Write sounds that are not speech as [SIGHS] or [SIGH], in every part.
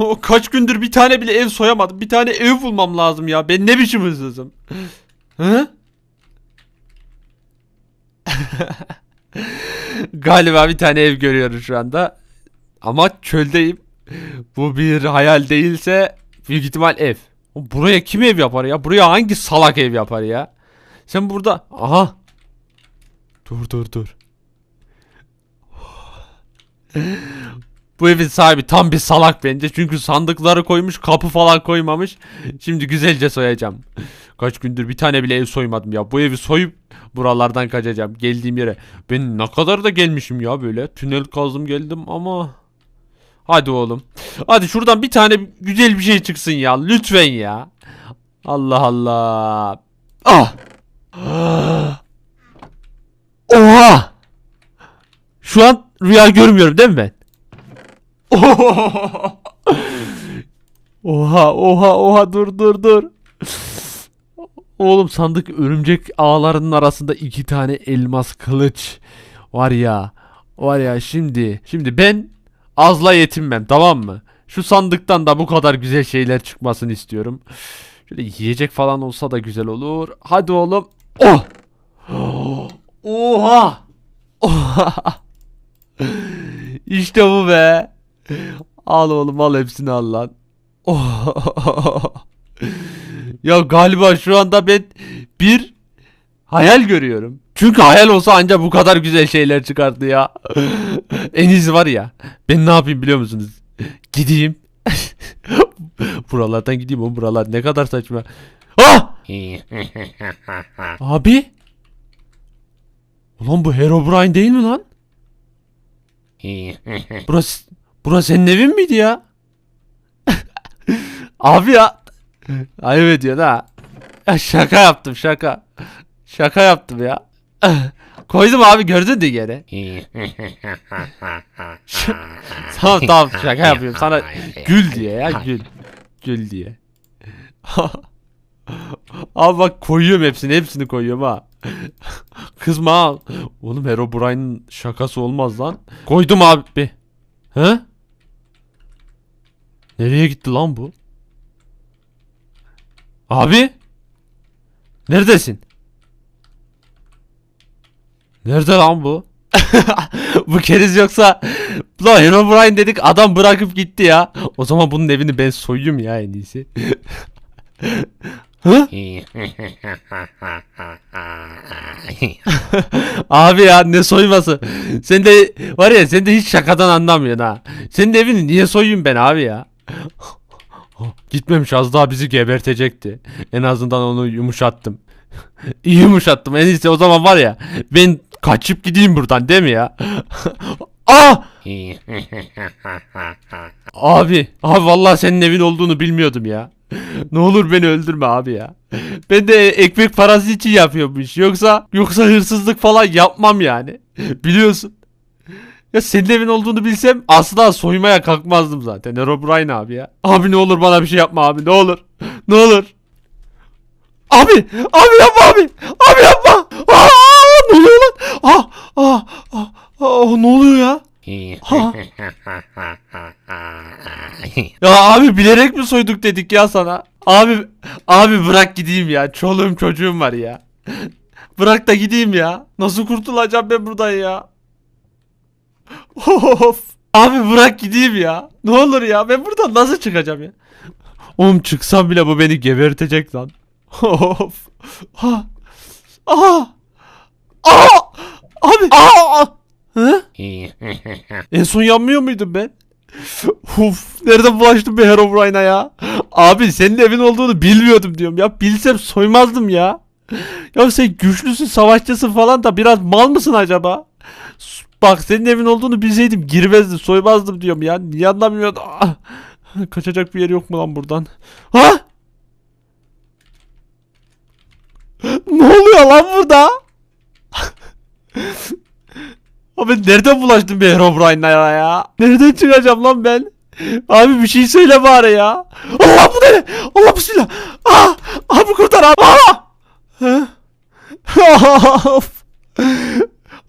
[LAUGHS] O kaç gündür bir tane bile ev soyamadım. Bir tane ev bulmam lazım ya. Ben ne biçim hırsızım? Hı? [LAUGHS] Galiba bir tane ev görüyoruz şu anda. Ama çöldeyim. Bu bir hayal değilse büyük ihtimal ev. Buraya kim ev yapar ya? Buraya hangi salak ev yapar ya? Sen burada... Aha. Dur dur dur. Bu evin sahibi tam bir salak bence. Çünkü sandıkları koymuş, kapı falan koymamış. Şimdi güzelce soyacağım. Kaç gündür bir tane bile ev soymadım ya. Bu evi soyup buralardan kaçacağım. Geldiğim yere. Ben ne kadar da gelmişim ya böyle. Tünel kazdım geldim ama... Hadi oğlum. Hadi şuradan bir tane güzel bir şey çıksın ya. Lütfen ya. Allah Allah. Ah. [GASPS] Oha. Şu an rüya görmüyorum değil mi ben? [LAUGHS] Oha oha oha dur dur dur. Oğlum sandık örümcek ağlarının arasında iki tane elmas kılıç var ya. Var ya şimdi şimdi ben azla yetinmem tamam mı? Şu sandıktan da bu kadar güzel şeyler çıkmasını istiyorum. Şöyle yiyecek falan olsa da güzel olur. Hadi oğlum. Oh! [GASPS] Oha! [LAUGHS] Oha! [LAUGHS] İşte bu be. Al oğlum al hepsini al lan. Oh. [LAUGHS] ya galiba şu anda ben bir hayal görüyorum. Çünkü hayal olsa ancak bu kadar güzel şeyler çıkardı ya. [LAUGHS] en iyisi var ya. Ben ne yapayım biliyor musunuz? Gideyim. [LAUGHS] Buralardan gideyim oğlum buralar ne kadar saçma. Ah! Abi. Ulan bu Herobrine değil mi lan? Burası burası senin evin miydi ya? [LAUGHS] Abi ya. Ayıp ediyorsun ha. Ya şaka yaptım şaka. Şaka yaptım ya. [LAUGHS] Koydum abi gördün de gene. [LAUGHS] tamam tamam şaka yapıyorum sana gül diye ya gül. Gül diye. abi bak koyuyorum hepsini hepsini koyuyorum ha. Kızma ha. Oğlum Herobrine'in şakası olmaz lan. Koydum abi. He? Nereye gitti lan bu? Abi? Neredesin? Nerede lan bu? [LAUGHS] bu keriz yoksa Lan Herobrine dedik adam bırakıp gitti ya. O zaman bunun evini ben soyayım ya en iyisi. [LAUGHS] Abi ya ne soyması? Sen de var ya sen de hiç şakadan anlamıyorsun ha. Senin evini niye soyayım ben abi ya? Gitmemiş az daha bizi gebertecekti. En azından onu yumuşattım. [LAUGHS] İyi yumuşattım. En iyisi o zaman var ya ben kaçıp gideyim buradan değil mi ya? Aa! [LAUGHS] [LAUGHS] Abi, abi vallahi senin evin olduğunu bilmiyordum ya. ne olur beni öldürme abi ya. Ben de ekmek parası için yapıyormuş. Yoksa yoksa hırsızlık falan yapmam yani. Biliyorsun. Ya senin evin olduğunu bilsem asla soymaya kalkmazdım zaten. Herobrine abi ya. Abi ne olur bana bir şey yapma abi ne olur. Ne olur. Abi! Abi yapma abi! Abi yapma! Aa, ne oluyor lan? Ah, ah, ah, ah, ne oluyor ya? [LAUGHS] Ya abi bilerek mi soyduk dedik ya sana? Abi abi bırak gideyim ya. Çoluğum çocuğum var ya. Bırak da gideyim ya. Nasıl kurtulacağım ben buradan ya? [LAUGHS] Of. Abi bırak gideyim ya. Ne olur ya. Ben buradan nasıl çıkacağım ya? Oğlum çıksam bile bu beni gebertecek lan. [LAUGHS] Of. Ha. Aa. Aa. Abi. Aa. Hı? [LAUGHS] En son yanmıyor muydum ben? Uf, nereden bulaştım be Herobrine'a ya? Abi senin evin olduğunu bilmiyordum diyorum ya. Bilsem soymazdım ya. Ya sen güçlüsün, savaşçısın falan da biraz mal mısın acaba? Bak senin evin olduğunu bilseydim girmezdim, soymazdım diyorum ya. Niye anlamıyordum? Ah! [LAUGHS] Kaçacak bir yer yok mu lan buradan? Ha? [GASPS] ne oluyor lan burada? [LAUGHS] Abi nereden bulaştım be Herobrine'lara ya? Nereden çıkacağım lan ben? Abi bir şey söyle bari ya. Allah bu ne? Allah bismillah. Ah, abi kurtar abi. Ah!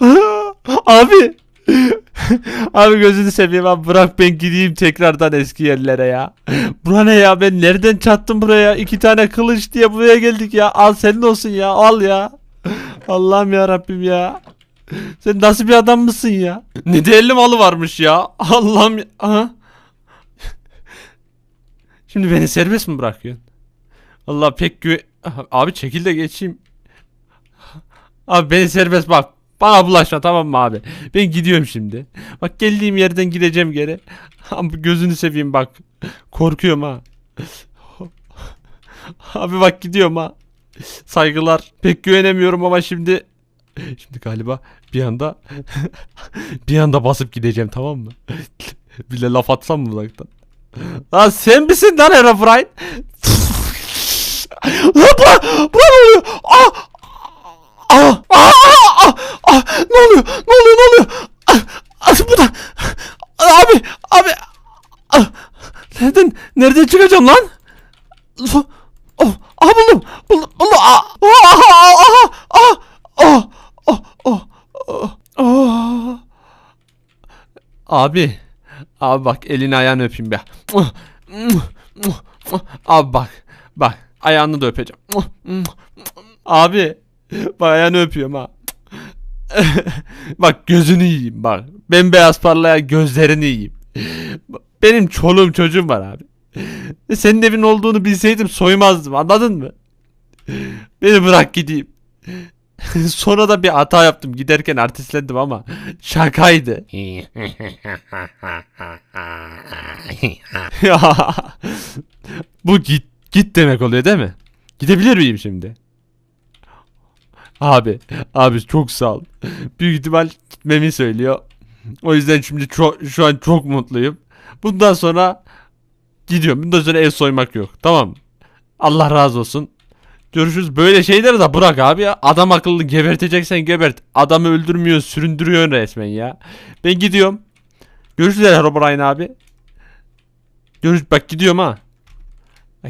[LAUGHS] Abi. [LAUGHS] abi gözünü seveyim abi bırak ben gideyim tekrardan eski yerlere ya. Bura ne ya ben nereden çattım buraya iki tane kılıç diye buraya geldik ya al senin olsun ya al ya. Allah'ım ya Rabbim ya. Sen nasıl bir adam mısın ya? Ne de elli malı varmış ya. Allah'ım ya. Aha. Şimdi beni serbest mi bırakıyorsun? Allah pek. Aha, Abi çekil de geçeyim. Abi beni serbest bak. Bana bulaşma tamam mı abi? Ben gidiyorum şimdi. Bak geldiğim yerden gideceğim geri. Gözünü seveyim bak. Korkuyorum ha. Abi bak gidiyorum ha. Saygılar. Pek güvenemiyorum ama şimdi şimdi galiba bir anda [LAUGHS] bir anda basıp gideceğim tamam mı? Bile laf atsam mı uzaktan? Lan sen misin lan Herobrine? Lan bu, bu oluyor? Ah! Ah! Ah! Ah! Ah! Ne oluyor? Ne oluyor? Ne oluyor? Ah! Ah! Bu da... Abi! Abi! Ah! Nereden? Nereden çıkacağım lan? Oh! Oh! Ah buldum! Buldum! Buldum! Ah! Ah! Ah! Ah! Ah! Oh! Oh! Oh! Oh! Abi. Abi bak elini ayağını öpeyim be. Abi bak. Bak. Ayağını da öpeceğim. Abi. Bak ayağını öpüyorum ha. [LAUGHS] bak gözünü yiyeyim bak. Bembeyaz parlayan gözlerini yiyeyim. [LAUGHS] Benim çoluğum çocuğum var abi. [LAUGHS] Senin evin olduğunu bilseydim soymazdım anladın mı? Beni bırak gideyim. Sonra da bir hata yaptım. Giderken artistlendim ama şakaydı. Ya, Bu git git demek oluyor değil mi? Gidebilir miyim şimdi? Abi, abi çok sağ ol. Büyük ihtimal gitmemi söylüyor. O yüzden şimdi çok şu an çok mutluyum. Bundan sonra gidiyorum. Bundan sonra ev soymak yok. Tamam. Allah razı olsun. Görüşürüz. Böyle şeyleri de bırak abi ya. Adam akıllı geberteceksen gebert. Adamı öldürmüyor, süründürüyor resmen ya. Ben gidiyorum. Görüşürüz Herobrine abi. Görüş bak gidiyorum ha.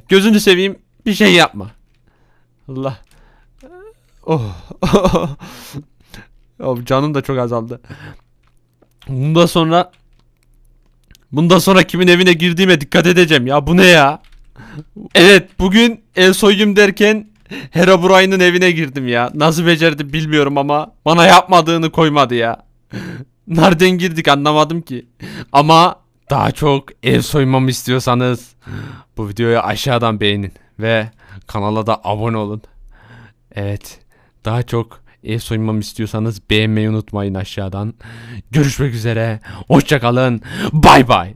Gözünü seveyim bir şey yapma. Allah. Oh. [LAUGHS] canım da çok azaldı. Bundan sonra Bundan sonra kimin evine girdiğime dikkat edeceğim ya. Bu ne ya? Evet bugün el soyayım derken Herobrine'ın evine girdim ya. Nasıl becerdi bilmiyorum ama bana yapmadığını koymadı ya. [LAUGHS] Nereden girdik anlamadım ki. Ama daha çok ev soymamı istiyorsanız bu videoyu aşağıdan beğenin ve kanala da abone olun. Evet daha çok ev soymamı istiyorsanız beğenmeyi unutmayın aşağıdan. Görüşmek üzere. Hoşçakalın. Bay bay.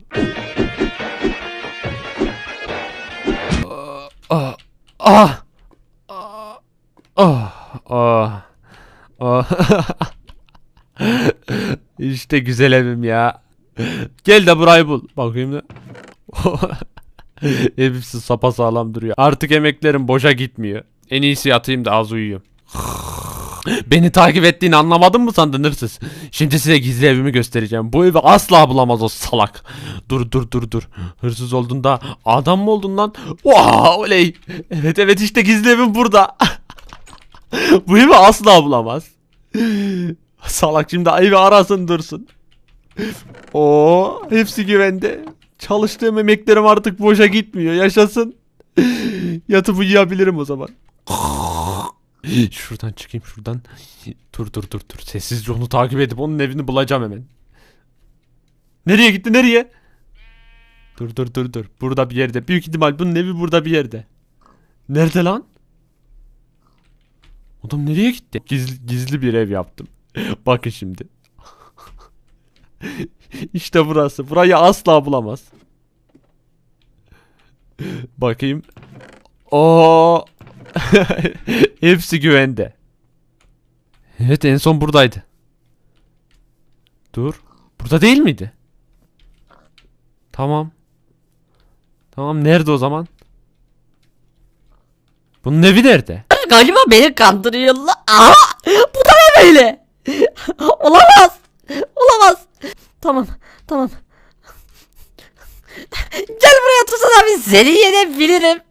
Ah, ah, ah, ah, ah. işte güzel evim ya. Gel de burayı bul. Bakayım da. [LAUGHS] Hepsi sapasağlam duruyor. Artık emeklerim boşa gitmiyor. En iyisi yatayım da az uyuyayım. [SIGHS] Beni takip ettiğini anlamadın mı sandın hırsız? Şimdi size gizli evimi göstereceğim. Bu evi asla bulamaz o salak. Dur dur dur dur. Hırsız olduğunda adam mı oldun lan? Wow, oley. Evet evet işte gizli evim burada. [LAUGHS] Bu evi asla bulamaz. [SIGHS] Salak şimdi evi arasın dursun. Oo, hepsi güvende. Çalıştığım emeklerim artık boşa gitmiyor. Yaşasın. [SIGHS] Yatıp uyuyabilirim o zaman. [GASPS] Şuradan çıkayım şuradan. [GASPS] Dur dur dur dur. Sessizce onu takip edip onun evini bulacağım hemen. Nereye gitti nereye? Dur dur dur dur. Burada bir yerde. Büyük ihtimal bunun evi burada bir yerde. Nerede lan? Adam nereye gitti? Gizli, gizli bir ev yaptım. [LAUGHS] Bakın şimdi. [LAUGHS] işte burası. Burayı asla bulamaz. [LAUGHS] Bakayım. Oo. [LAUGHS] Hepsi güvende. Evet en son buradaydı. Dur. Burada değil miydi? Tamam. Tamam nerede o zaman? Bunun evi nerede? [LAUGHS] Galiba beni kandırıyorlar. Aa, bu da ne böyle? [LAUGHS] Olamaz. Olamaz. Tamam, tamam. Gel buraya Tuzan abi seni yenebilirim.